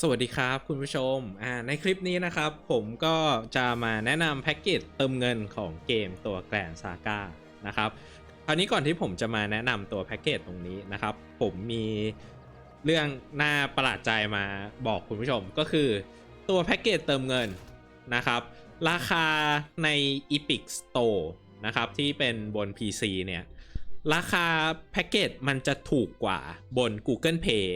สวัสดีครับคุณผู้ชมอ่าในคลิปนี้นะครับ ผมก็จะมาแนะนำแพ็กเกจเติมเงินของเกมตัวแกรนซาก้านะครับคราวนี้ก่อนที่ผมจะมาแนะนำตัวแพ็กเกจตรงนี้นะครับ ผมมีเรื่องน่าประหลาดใจมาบอกคุณผู้ชมก็คือตัวแพ็กเกจเติมเงินนะครับ ราคาใน Epic Store นะครับที่เป็นบน PC เนี่ย ราคาแพ็กเกจมันจะถูกกว่าบน Google Pay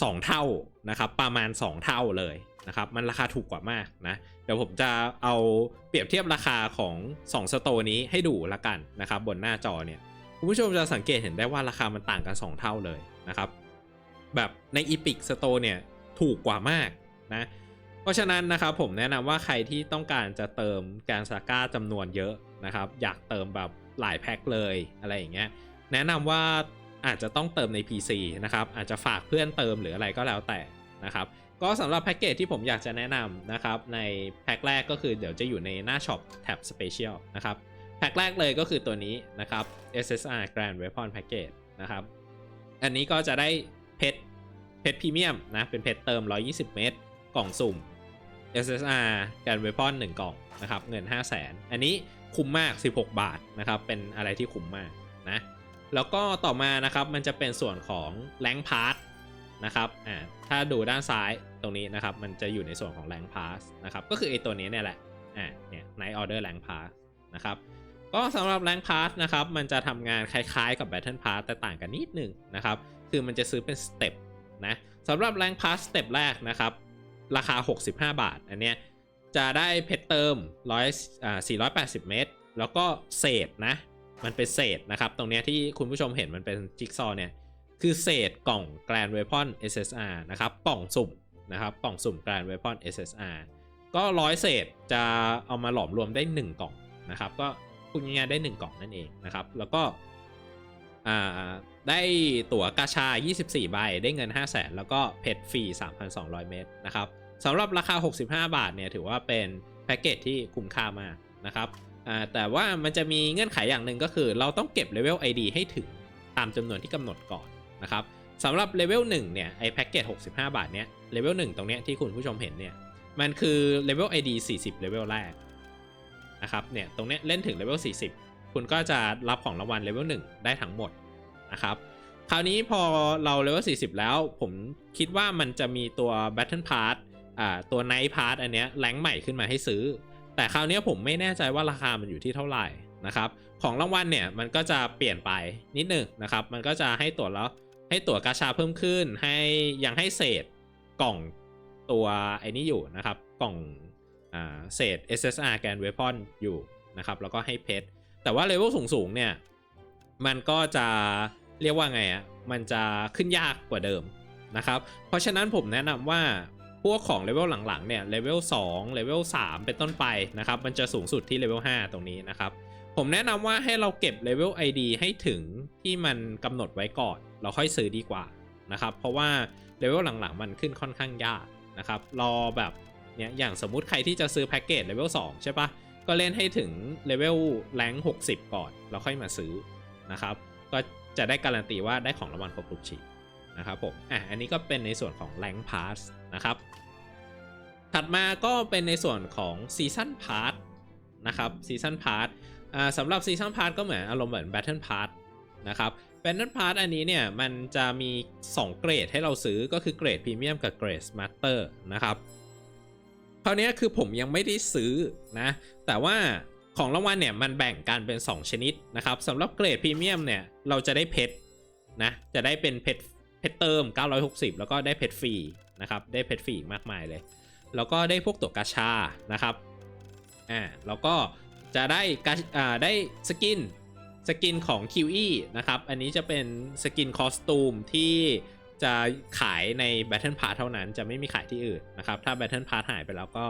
2 เท่านะครับ ประมาณ 2 เท่าเลยนะครับ มันราคาถูกกว่ามากนะ เดี๋ยวผมจะเอาเปรียบเทียบราคาของ 2 สโตนี้ให้ดูละกันนะครับ บนหน้าจอเนี่ย คุณผู้ชมจะสังเกตเห็นได้ว่าราคามันต่างกัน 2 เท่าเลยนะครับ แบบใน Epic Store เนี่ยถูกกว่ามากนะ เพราะฉะนั้นนะครับผมแนะนำว่าใครที่ต้องการจะเติมการซาก้าจำนวนเยอะนะครับ อยากเติมแบบหลายแพ็คเลยอะไรอย่างเงี้ย แนะนำว่า อาจจะต้องเติมใน PC นะครับ อาจจะฝากเพื่อนเติมหรืออะไรก็แล้วแต่นะครับ ก็สำหรับแพ็กเกจที่ผมอยากจะแนะนำนะครับ ในแพ็คแรกก็คือเดี๋ยวจะอยู่ในหน้าช็อปแท็บ Special นะครับ แพ็คแรกเลยก็คือตัวนี้นะครับ SSR Grand Weapon Package นะครับ อันนี้ก็จะได้เพชรเพชรพรีเมียมนะ เป็นเพชรเติม 120 เมตร กล่องสุ่ม SSR Grand Weapon 1กล่องนะครับ เงิน 5 0 0 0 0 0 อันนี้คุ้มมาก 16 บาทนะครับ เป็นอะไรที่คุ้มมากนะ แล้วก็ต่อมานะครับมันจะเป็นส่วนของแรงพาร์ทนะครับอ่าถ้าดูด้านซ้ายตรงนี้นะครับมันจะอยู่ในส่วนของแรงพาสนะครับก็คือไอตัวนี้เนี่ยแหละอ่าเนี่ย Night Order แรงพาสนะครับก็สำหรับแรงพาสนะครับมันจะทำงานคล้ายๆกับ Battle Pass แต่ต่างกันนิดนึงนะครับคือมันจะซื้อเป็นสเต็ปนะสำหรับแรงพาสสเต็ปแรกนะครับราคา 65 บาท อันเนี้ยจะได้เพชรเติม100อ่า480 เมตร แล้วก็เศษนะ มันเป็นเศษนะครับ ตรงเนี้ยที่คุณผู้ชมเห็นมันเป็นจิ๊กซอเนี่ย คือเศษกล่อง Grand Weapon SSR นะครับ กล่องสุ่มนะครับ กล่องสุ่ม Grand Weapon SSR ก็ร้อยเศษจะเอามาหลอมรวมได้ 1 กล่องนะครับ ก็พูดง่ายๆได้ 1 กล่องนั่นเองนะครับ แล้วก็ได้ตั๋วกาชา 24 ใบ ได้เงิน 5 0 0แสนแล้วก็เพชรฟรี 3,200 เมตรนะครับสำหรับราคา 65 บาทเนี่ยถือว่าเป็นแพ็กเกจที่คุ้มค่ามากนะครับ อ่าแต่ว่ามันจะมีเงื่อนไขอย่างหนึ่งก็คือ เราต้องเก็บเลเวล ID ให้ถึงตามจำนวนที่กำหนดก่อนนะครับสำหรับเลเวล1เนี่ยไอแพ็กเกจ65 บาทเนี้ยเลเวล1ตรงเนี้ยที่คุณผู้ชมเห็นเนี่ยมันคือเลเวล ID 40เลเวลแรกนะครับเนี่ยตรงเนี้ยเล่นถึงเลเวล40 คุณก็จะรับของรางวัลเลเวล1ได้ทั้งหมดนะครับคราวนี้พอเราเลเวล40 แล้วผมคิดว่ามันจะมีตัว Battle Pass อ่าตัว Night Pass อันเนี้ยแรงใหม่ขึ้นมาให้ซื้อ แต่คราวนี้ผมไม่แน่ใจว่าราคามันอยู่ที่เท่าไหร่นะครับ ของรางวัลเนี่ยมันก็จะเปลี่ยนไปนิดหนึ่งนะครับ มันก็จะให้ตั๋วแล้วให้ตั๋วกาชาเพิ่มขึ้น ให้ยังให้เศษกล่องตัวไอ้นี้อยู่นะครับ กล่องอ่าเศษ SSR แกนเวพอนอยู่นะครับ แล้วก็ให้เพชรแต่ว่าเลเวลสูงๆเนี่ยมันก็จะเรียกว่าไงอะ่ะมันจะขึ้นยากกว่าเดิมนะครับ เพราะฉะนั้นผมแนะนำว่า พวกของเลเวลหลังๆเนี่ยเลเวล2เลเวล3เป็นต้นไปนะครับมันจะสูงสุดที่เลเวล5ตรงนี้นะครับผมแนะนำว่าให้เราเก็บเลเวล ID ให้ถึงที่มันกำหนดไว้ก่อน เราค่อยซื้อดีกว่านะครับเพราะว่าเลเวลหลังๆ มันขึ้นค่อนข้างยากนะครับรอแบบเนี้ยอย่างสมมุติใครที่จะซื้อแพ็กเกจเลเวล2ใช่ปะก็เล่นให้ถึงเลเวลแรง60 ก่อนแล้วค่อยมาซื้อนะครับก็จะได้การันตีว่าได้ของรางวัลครบทุกชิ้น นะครับผม อะ อันนี้ก็เป็นในส่วนของแรงพาสนะครับ ถัดมาก็เป็นในส่วนของซีซันพาร์ทนะครับซีซันพาร์ทอ่าสำหรับซีซันพาร์ทก็เหมือนอารมณ์เหมือนแบทเทิลพาร์ทนะครับแบทเทิลพาร์ทอันนี้เนี่ยมันจะมี 2 เกรดให้เราซื้อก็คือเกรดพรีเมียมกับเกรดมาสเตอร์นะครับ คราวนี้คือผมยังไม่ได้ซื้อนะ แต่ว่าของรางวัลเนี่ยมันแบ่งกันเป็น 2 ชนิดนะครับสำหรับเกรดพรีเมียมเนี่ยเราจะได้เพชรนะจะได้เป็นเพชร เพชรเติม 960 แล้วก็ได้เพชรฟรีนะครับได้เพชรฟรีมากมายเลย แล้วก็ได้พวกตัวกาชานะครับอ่าแล้วก็จะได้กาอ่าได้สกินสกินของ QE นะครับ อันนี้จะเป็นสกินคอสตูมที่จะขายใน Battle Pass เท่านั้น จะไม่มีขายที่อื่นนะครับ ถ้า Battle Pass หายไปแล้วก็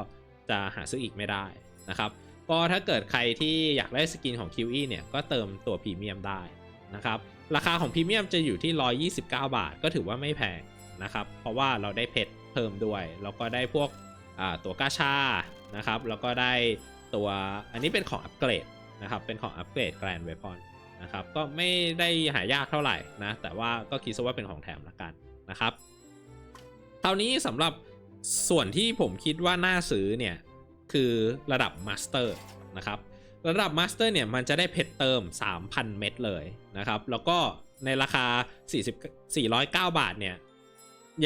จะหาซื้ออีกไม่ได้นะครับ ก็ถ้าเกิดใครที่อยากได้สกินของ QE เนี่ย ก็เติมตัวพรีเมียมได้นะครับ ราคาของพรีเมียมจะอยู่ที่ 129 บาท ก็ถือว่าไม่แพงนะครับ เพราะว่าเราได้เพชรเพิ่มด้วย แล้วก็ได้พวกตัวกาชานะครับ แล้วก็ได้ตัวอันนี้เป็นของอัปเกรดนะครับ เป็นของอัปเกรดแกรนด์เวพอนนะครับ ก็ไม่ได้หายากเท่าไหร่นะ แต่ว่าก็คิดซะว่าเป็นของแถมละกันนะครับคราวนี้สำหรับส่วนที่ผมคิดว่าน่าซื้อเนี่ย คือระดับมาสเตอร์นะครับ ระดับมาสเตอร์เนี่ยมันจะได้เพชรเติม 3,000 เม็ดเลยนะครับ แล้วก็ในราคา 40 409 บาทเนี่ย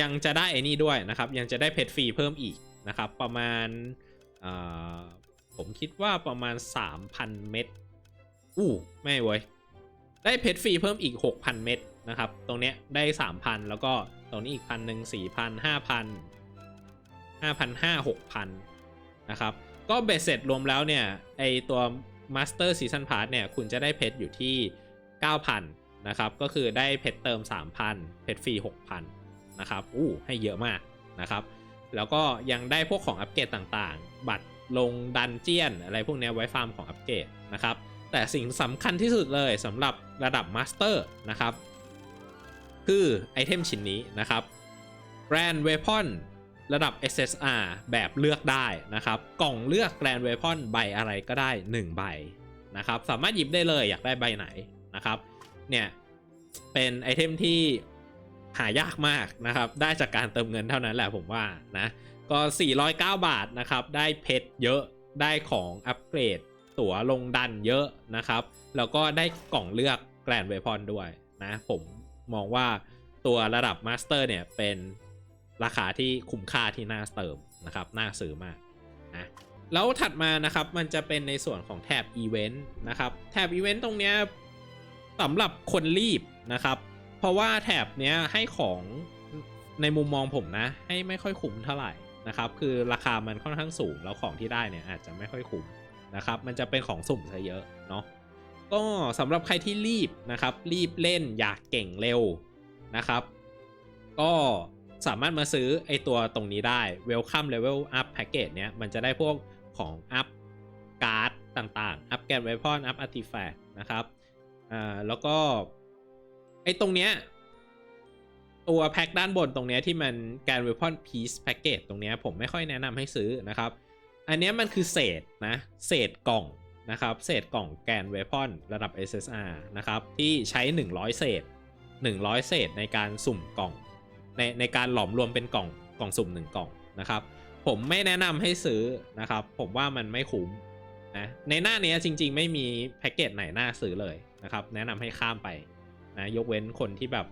ยังจะได้ไอ้นี่ด้วยนะครับ ยังจะได้เพชรฟรีเพิ่มอีกนะครับ ประมาณอ่าผมคิดว่าประมาณ 3,000 เม็ดอู้ไม่เว้ย ได้เพชรฟรีเพิ่มอีก 6,000 เม็ดนะครับ ตรงเนี้ยได้ 3,000 แล้วก็ตรงนี้อีกพันหนึ่งสี่พันห้าพันห้าพันห้าหกพันนะครับ ก็เบ็ดเสร็จรวมแล้วเนี่ย ไอตัว Master Season Pass เนี่ย คุณจะได้เพชรอยู่ที่ 9,000 นะครับ ก็คือได้เพชรเติม 3,000 เพชรฟรี 6,000 นะครับ อู้ให้เยอะมากนะครับ แล้วก็ยังได้พวกของอัปเกรดต่างๆ บัตรลงดันเจียน อะไรพวกนี้ไว้ฟาร์มของอัปเกรดนะครับ แต่สิ่งสำคัญที่สุดเลยสำหรับระดับมาสเตอร์นะครับ คือไอเทมชิ้นนี้นะครับ Grand Weapon ระดับ SSR แบบเลือกได้นะครับ กล่องเลือก Grand Weapon ใบอะไรก็ได้ 1 ใบนะครับ สามารถหยิบได้เลยอยากได้ใบไหนนะครับ เนี่ยเป็นไอเทมที่หายากมากนะครับ ได้จากการเติมเงินเท่านั้นแหละผมว่านะ ก็ 409 บาทนะครับ ได้เพชรเยอะ ได้ของอัปเกรด ตั๋วลงดันเยอะนะครับ แล้วก็ได้กล่องเลือกแกรนเวพอนด้วยนะ ผมมองว่าตัวระดับมาสเตอร์เนี่ยเป็น ราคาที่คุ้มค่าที่น่าเติมนะครับน่าซื้อมากนะแล้วถัดมานะครับมันจะเป็นในส่วนของแถบอีเวนต์นะครับแถบอีเวนต์ตรงเนี้ยสำหรับคนรีบนะครับ เพราะว่าแถบเนี้ยให้ของในมุมมองผมนะ ให้ไม่ค่อยคุ้มเท่าไหร่นะครับ คือราคามันค่อนข้างสูงแล้วของที่ได้เนี่ยอาจจะไม่ค่อยคุ้มนะครับ มันจะเป็นของสุ่มซะเยอะเนาะก็สำหรับใครที่รีบนะครับ รีบเล่นอยากเก่งเร็วนะครับ ก็ สามารถมาซื้อไอตัวตรงนี้ได้ Welcome Level Up Package เนี้ยมันจะได้พวกของ Up การ์ดต่างๆ Up แกน Weapon Up Artifact นะครับ อ่า แล้วก็ ไอตรงเนี้ย ตัวแพ็คด้านบนตรงเนี้ยที่มันแกน Weapon Piece Package ตรงเนี้ยผมไม่ค่อยแนะนำให้ซื้อนะครับ อันเนี้ยมันคือเศษนะ เศษกล่องนะครับ เศษกล่องแกน Weapon ระดับ SSR นะครับ ที่ใช้ 100 เศษ 100 เศษในการสุ่มกล่อง ในในการหลอมรวมเป็นกล่องกล่องสุ่ม1กล่องนะครับ ผมไม่แนะนำให้ซื้อนะครับ ผมว่ามันไม่คุ้มนะในหน้านี้จริง ๆ ไม่มีแพ็กเกจไหนน่าซื้อเลยนะครับ แนะนำให้ข้ามไปนะยกเว้นคนที่แบบ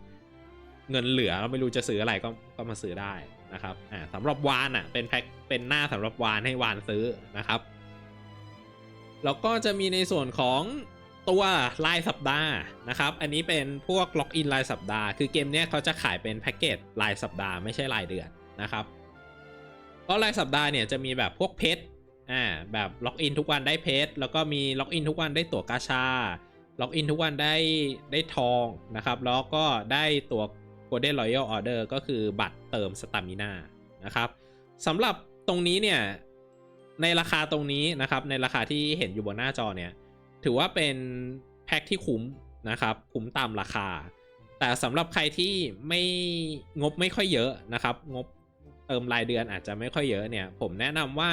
เงินเหลือแล้วไม่รู้จะซื้ออะไรก็ก็มาซื้อได้นะครับอ่าสำหรับวานอะเป็นแพ็กเป็นหน้าสำหรับวานให้วานซื้อนะครับ แล้วก็จะมีในส่วนของ ตัวรายสัปดาห์นะครับ อันนี้เป็นพวกล็อกอินรายสัปดาห์ คือเกมเนี้ยเขาจะขายเป็นแพ็กเกจรายสัปดาห์ไม่ใช่รายเดือนนะครับก็รายสัปดาห์เนี่ยจะมีแบบพวกเพชรอ่าแบบล็อกอินทุกวันได้เพชรแล้วก็มีล็อกอินทุกวันได้ตั๋วกาชา ล็อกอินทุกวันได้ได้ทองนะครับ แล้วก็ได้ตัว Golden Royal Order ก็คือบัตรเติมสตามิน่านะครับสำหรับตรงนี้เนี่ยในราคาตรงนี้นะครับในราคาที่เห็นอยู่บนหน้าจอเนี่ย ถือว่าเป็นแพ็คที่คุ้มนะครับ คุ้มตามราคา แต่สำหรับใครที่ไม่งบไม่ค่อยเยอะนะครับ งบเติมรายเดือนอาจจะไม่ค่อยเยอะเนี่ย ผมแนะนำว่า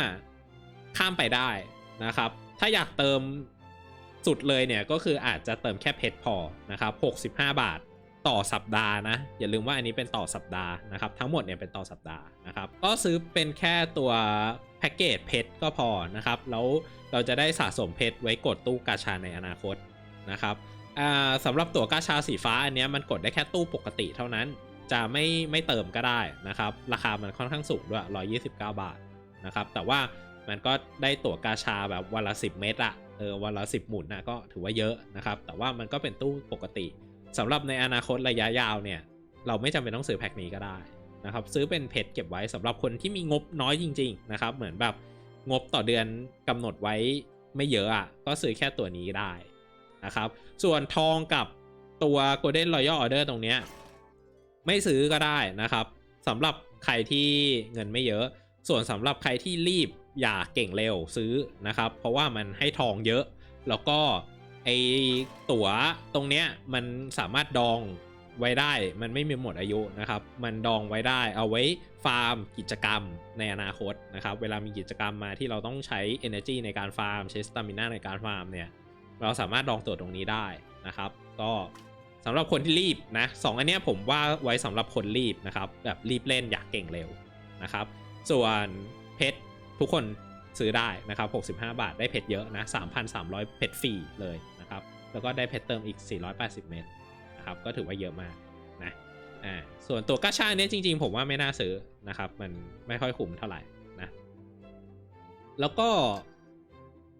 ข้ามไปได้นะครับ ถ้าอยากเติมสุดเลยเนี่ยก็คืออาจจะเติมแค่เพชรพอนะครับ65 บาท ต่อสัปดาห์นะ อย่าลืมว่าอันนี้เป็นต่อสัปดาห์นะครับทั้งหมดเนี่ยเป็นต่อสัปดาห์นะครับก็ซื้อเป็นแค่ตัวแพ็กเกจเพชรก็พอนะครับแล้วเราจะได้สะสมเพชรไว้กดตู้กาชาในอนาคตนะครับสำหรับตั๋วกาชาสีฟ้าอันเนี้ยมันกดได้แค่ตู้ปกติเท่านั้น จะไม่ไม่เติมก็ได้นะครับ ราคามันค่อนข้างสูงด้วย 129 บาทนะครับ แต่ว่ามันก็ได้ตั๋วกาชาแบบวันละ 10 เม็ดอะเออวันละ 10 หมุนนะก็ถือว่าเยอะนะครับ แต่ว่ามันก็เป็นตู้ปกติ สำหรับในอนาคตระยะยาวเนี่ย เราไม่จำเป็นต้องซื้อแพ็คนี้ก็ได้นะครับ ซื้อเป็นเพชรเก็บไว้สำหรับคนที่มีงบน้อยจริง ๆ นะครับ เหมือนแบบงบต่อเดือนกำหนดไว้ไม่เยอะอะ ก็ซื้อแค่ตัวนี้ได้นะครับ ส่วนทองกับตัว Golden Royal Order ตรงเนี้ยไม่ซื้อก็ได้นะครับสำหรับใครที่เงินไม่เยอะ ส่วนสำหรับใครที่รีบอยากเก่งเร็วซื้อนะครับ เพราะว่ามันให้ทองเยอะ แล้วก็ ไอตั๋วตรงเนี้ยมันสามารถดองไว้ได้ มันไม่มีหมดอายุนะครับ มันดองไว้ได้เอาไว้ฟาร์มกิจกรรมในอนาคตนะครับ เวลามีกิจกรรมมาที่เราต้องใช้ energy ในการฟาร์ม ใช้ stamina ในการฟาร์มเนี่ย เราสามารถดองตั๋วตรงนี้ได้นะครับ ก็สำหรับคนที่รีบนะสองอันเนี้ยผมว่าไว้สำหรับคนรีบนะครับ แบบรีบเล่นอยากเก่งเร็วนะครับ ส่วนเพชรทุกคน ซื้อได้นะครับ 65 บาทได้เพชรเยอะนะ 3,300 เพชรฟรีเลยนะครับ แล้วก็ได้เพชรเติมอีก 480 เมตรนะครับ ก็ถือว่าเยอะมากนะ อ่า ส่วนตัวกาชาเนี้ยจริงๆ ผมว่าไม่น่าซื้อนะครับ มันไม่ค่อยคุ้มเท่าไหร่นะ แล้วก็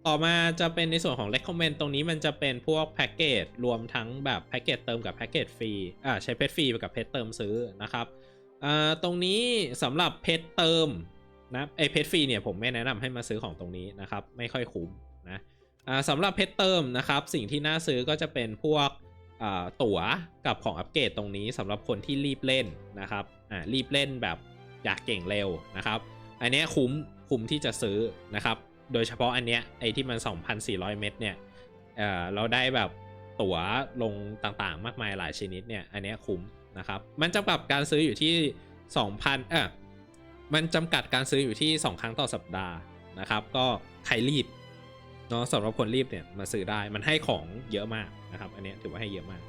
ต่อมาจะเป็นในส่วนของ recommend ตรงนี้มันจะเป็นพวกแพ็กเกจรวมทั้งแบบแพ็กเกจเติมกับแพ็กเกจฟรี อ่าใช้เพชรฟรีไปกับเพชรเติมซื้อนะครับ อ่าตรงนี้สำหรับเพชรเติม นะไอเพชรฟรีเนี่ยผมไม่แนะนำให้มาซื้อของตรงนี้นะครับไม่ค่อยคุ้มนะสำหรับเพชรเติมนะครับสิ่งที่น่าซื้อก็จะเป็นพวกตั๋วกับของอัปเกรดตรงนี้สำหรับคนที่รีบเล่นนะครับรีบเล่นแบบอยากเก่งเร็วนะครับ อันเนี้ยคุ้มคุ้มที่จะซื้อนะครับ โดยเฉพาะอันเนี้ยไอที่มัน 2,400 เม็ดเนี่ยเเราได้แบบตั๋วลงต่างๆ มากมายหลายชนิดเนี่ยอันเนี้ยคุ้มนะครับ มันจำกัดการซื้ออยู่ที่ 2,000เออ มันจำกัดการซื้ออยู่ที่ 2 ครั้งต่อสัปดาห์นะครับ ก็ใครรีบเนาะสำหรับคนรีบเนี่ยมาซื้อได้มันให้ของเยอะมากนะครับ อันนี้ถือว่าให้เยอะมาก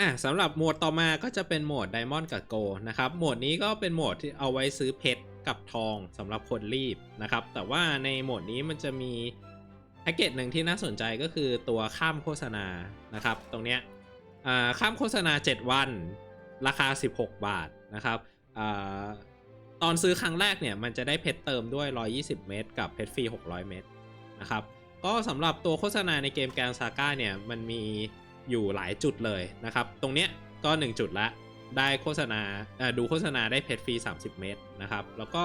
อะสำหรับโหมดต่อมาก็จะเป็นโหมด Diamond กับ Go นะครับโหมดนี้ก็เป็นโหมดที่เอาไว้ซื้อเพชรกับทองสำหรับคนรีบนะครับ แต่ว่าในโหมดนี้มันจะมีแพ็กเกจหนึ่งที่น่าสนใจก็คือตัวข้ามโฆษณานะครับ ตรงเนี้ยอ่าข้ามโฆษณา 7 วัน ราคา 16 บาทนะครับอ่า ตอนซื้อครั้งแรกเนี่ยมันจะได้เพชรเติมด้วย 120 เมตร กับเพชรฟรี 600 เมตรนะครับ ก็สำหรับตัวโฆษณาในเกมแกนซาก้าเนี่ยมันมีอยู่หลายจุดเลยนะครับ ตรงเนี้ยก็ 1 จุดละ ได้โฆษณาดูโฆษณาได้เพชรฟรี 30 เมตรนะครับ แล้วก็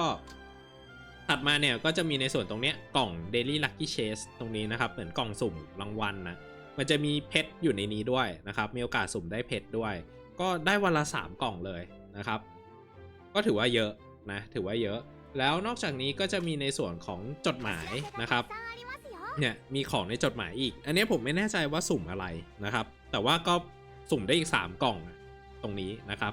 ถัดมาเนี่ยก็จะมีในส่วนตรงเนี้ยกล่อง Daily Lucky Chase ตรงนี้นะครับ เหมือนกล่องสุ่มรางวัลนะมันจะมีเพชรอยู่ในนี้ด้วยนะครับ มีโอกาสสุ่มได้เพชรด้วย ก็ได้วันละ 3 กล่องเลยนะครับ ก็ถือว่าเยอะ นะถือว่าเยอะ แล้วนอกจากนี้ก็จะมีในส่วนของจดหมายนะครับเนี่ยมีของในจดหมายอีก อันนี้ผมไม่แน่ใจว่าสุ่มอะไรนะครับ แต่ว่าก็สุ่มได้อีก 3 กล่องตรงนี้นะครับ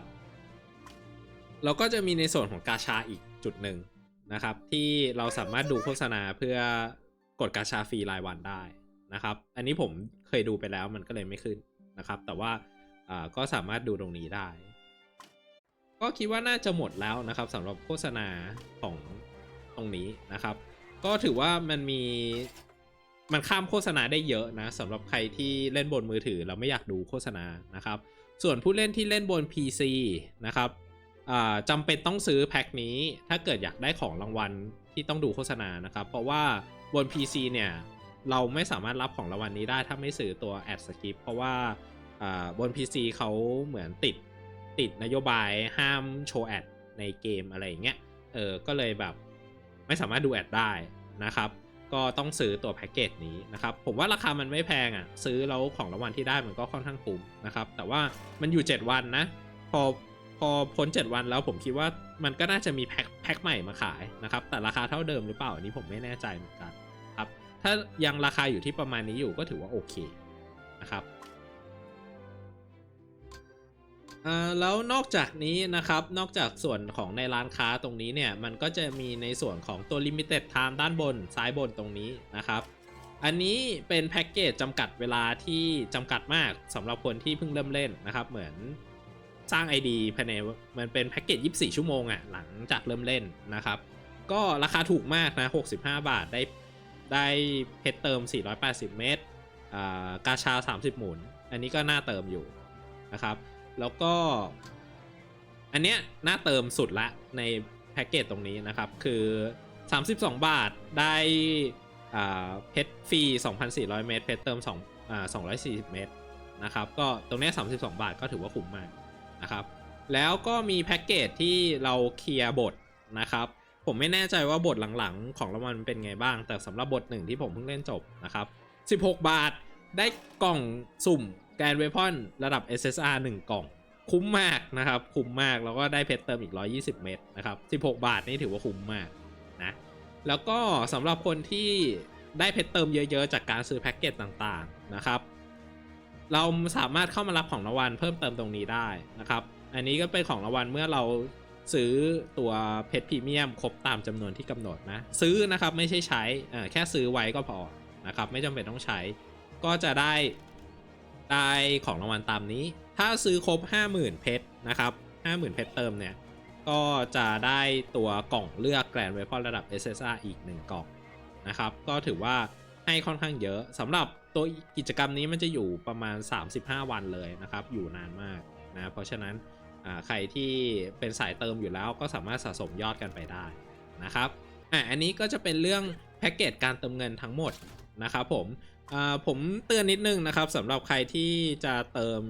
เราก็จะมีในส่วนของกาชาอีกจุดหนึ่งนะครับ ที่เราสามารถดูโฆษณาเพื่อกดกาชาฟรีรายวันได้นะครับ อันนี้ผมเคยดูไปแล้วมันก็เลยไม่ขึ้นนะครับ แต่ว่าก็สามารถดูตรงนี้ได้ ก็คิดว่าน่าจะหมดแล้วนะครับสำหรับโฆษณาของตรงนี้นะครับ ก็ถือว่ามันมีมันข้ามโฆษณาได้เยอะนะสำหรับใครที่เล่นบนมือถือเราไม่อยากดูโฆษณานะครับ ส่วนผู้เล่นที่เล่นบน PC นะครับจำเป็นต้องซื้อแพ็คนี้ถ้าเกิดอยากได้ของรางวัลที่ต้องดูโฆษณานะครับ เพราะว่าบน PC เนี่ยเราไม่สามารถรับของรางวัลนี้ได้ถ้าไม่ซื้อตัว Ad Skip เพราะว่าอ่าบน PC เขาเหมือนติด ติดนโยบายห้ามโชว์แอดในเกมอะไรอย่างเงี้ย เออ ก็เลยแบบไม่สามารถดูแอดได้นะครับ ก็ต้องซื้อตัวแพ็กเกจนี้นะครับ ผมว่าราคามันไม่แพงอะ ซื้อแล้วของรางวัลที่ได้มันก็ค่อนข้างคุ้มนะครับ แต่ว่ามันอยู่ 7 วันนะ พอพอพ้น 7 วันแล้วผมคิดว่ามันก็น่าจะมีแพ็คแพ็คใหม่มาขายนะครับ แต่ราคาเท่าเดิมหรือเปล่าอันนี้ผมไม่แน่ใจเหมือนกันครับ ถ้ายังราคาอยู่ที่ประมาณนี้อยู่ก็ถือว่าโอเคนะครับ อ่าแล้วนอกจากนี้นะครับนอกจากส่วนของในร้านค้าตรงนี้เนี่ยมันก็จะมีในส่วนของตัว Limited Time ด้านบนซ้ายบนตรงนี้นะครับ อันนี้เป็นแพ็กเกจจำกัดเวลาที่จำกัดมากสำหรับคนที่เพิ่งเริ่มเล่นนะครับ เหมือนสร้าง ID ภายในมันเป็นแพ็กเกจ 24 ชั่วโมงอะ่ะหลังจากเริ่มเล่นนะครับ ก็ราคาถูกมากนะ 65 บาทได้ได้เพชรเติม 480 เมตรอ่ากาชา 30 หมุน อันนี้ก็น่าเติมอยู่นะครับ แล้วก็ อันเนี้ยน่าเติมสุดละในแพ็กเกจตรงนี้นะครับ คือ 32 บาทได้เพชรฟรี 2,400 เมตร เพชรเติม2อ่า240 เมตรนะครับ ก็ตรงเนี้ย32 บาทก็ถือว่าคุ้มมากนะครับ แล้วก็มีแพ็กเกจที่เราเคลียร์บทนะครับ ผมไม่แน่ใจว่าบทหลังๆ ของรางวัลเป็นไงบ้าง แต่สำหรับบทหนึ่งที่ผมเพิ่งเล่นจบนะครับ 16 บาทได้กล่องสุ่ม กนเวพอนระดับ SSR 1 กล่อง คุ้มมากนะครับ คุ้มมาก แล้วก็ได้เพชรเติมอีก 120 เมตรนะครับ 16 บาทนี่ถือว่าคุ้มมากนะ แล้วก็สำหรับคนที่ได้เพชรเติมเยอะๆ จากการซื้อแพ็กเกจต่างๆนะครับ เราสามารถเข้ามารับของรางวัลเพิ่มเติมตรงนี้ได้นะครับ อันนี้ก็เป็นของรางวัลเมื่อเราซื้อตัวเพชรพรีเมียมครบตามจำนวนที่กำหนดนะ ซื้อนะครับไม่ใช่ใช้แค่ซื้อไว้ก็พอนะครับ ไม่จำเป็นต้องใช้ ก็จะได้ ได้ของรางวัลตามนี้ ถ้าซื้อครบ 50,000 เพชรนะครับ50,000 เพชรเติมเนี่ย ก็จะได้ตัวกล่องเลือกแกรนด์เวพอนระดับ SSR อีก 1 กล่องนะครับ ก็ถือว่าให้ค่อนข้างเยอะสำหรับตัวกิจกรรมนี้มันจะอยู่ประมาณ 35 วันเลยนะครับ อยู่นานมากนะเพราะฉะนั้นใครที่เป็นสายเติมอยู่แล้วก็สามารถสะสมยอดกันไปได้นะครับอะอันนี้ก็จะเป็นเรื่องแพ็กเกจการเติมเงินทั้งหมดนะครับผม ผมเตือนนิดนึงนะครับสำหรับใครที่จะเติม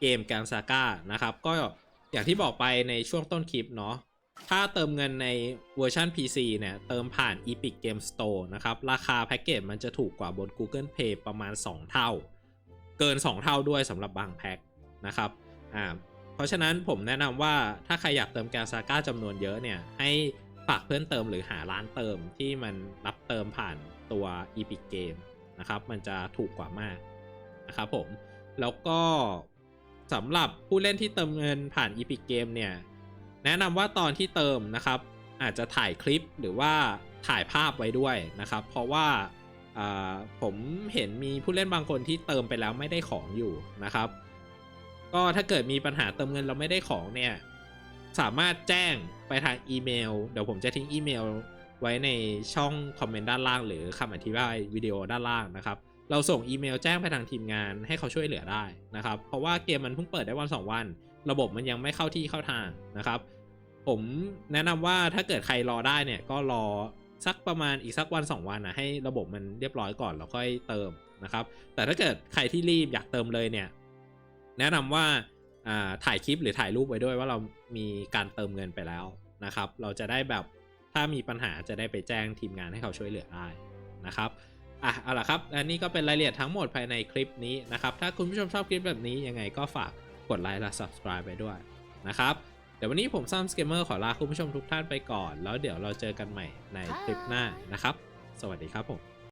เกมแกนซาก้านะครับ ก็อย่างที่บอกไปในช่วงต้นคลิปเนาะถ้าเติมเงินในเวอร์ชัน PC เนี่ย เติมผ่าน Epic Game Store นะครับ ราคาแพ็กเกจมันจะถูกกว่าบน Google Play ประมาณ 2 เท่า เกิน 2 เท่าด้วยสำหรับบางแพ็คนะครับอ่าเพราะฉะนั้นผมแนะนำว่าถ้าใครอยากเติมแกนซาก้าจำนวนเยอะเนี่ย ให้ฝากเพื่อนเติมหรือหาร้านเติมที่มันรับเติมผ่านตัว Epic Game นะครับ มันจะถูกกว่ามากนะครับผม แล้วก็สำหรับผู้เล่นที่เติมเงินผ่าน Epic Game เนี่ย แนะนำว่าตอนที่เติมนะครับ อาจจะถ่ายคลิปหรือว่าถ่ายภาพไว้ด้วยนะครับ เพราะว่าอ่าผมเห็นมีผู้เล่นบางคนที่เติมไปแล้วไม่ได้ของอยู่นะครับ ก็ถ้าเกิดมีปัญหาเติมเงินเราไม่ได้ของเนี่ย สามารถแจ้งไปทางอีเมล เดี๋ยวผมจะทิ้งอีเมล ไว้ในช่องคอมเมนต์ด้านล่าง หรือคำอธิบายวิดีโอด้านล่างนะครับ เราส่งอีเมลแจ้งไปทางทีมงานให้เขาช่วยเหลือได้นะครับ เพราะว่าเกมมันเพิ่งเปิดได้วัน 2 วัน ระบบมันยังไม่เข้าที่เข้าทางนะครับ ผมแนะนำว่าถ้าเกิดใครรอได้เนี่ยก็รอสักประมาณอีกสักวัน 2 วันนะให้ระบบมันเรียบร้อยก่อนแล้วค่อยเติมนะครับ แต่ถ้าเกิดใครที่รีบอยากเติมเลยเนี่ยแนะนำว่าอ่าถ่ายคลิปหรือถ่ายรูปไว้ด้วยว่าเรามีการเติมเงินไปแล้วนะครับ เราจะได้แบบ ถ้ามีปัญหาจะได้ไปแจ้งทีมงานให้เขาช่วยเหลือได้นะครับอะเอาละครับอันนี้ก็เป็นรายละเอียดทั้งหมดภายในคลิปนี้นะครับ ถ้าคุณผู้ชมชอบคลิปแบบนี้ยังไงก็ฝากกดไลค์และ subscribe ไปด้วยนะครับเดี๋ยววันนี้ผมซัมสเกมเมอร์ขอลาคุณผู้ชมทุกท่านไปก่อน แล้วเดี๋ยวเราเจอกันใหม่ในคลิปหน้านะครับ สวัสดีครับผม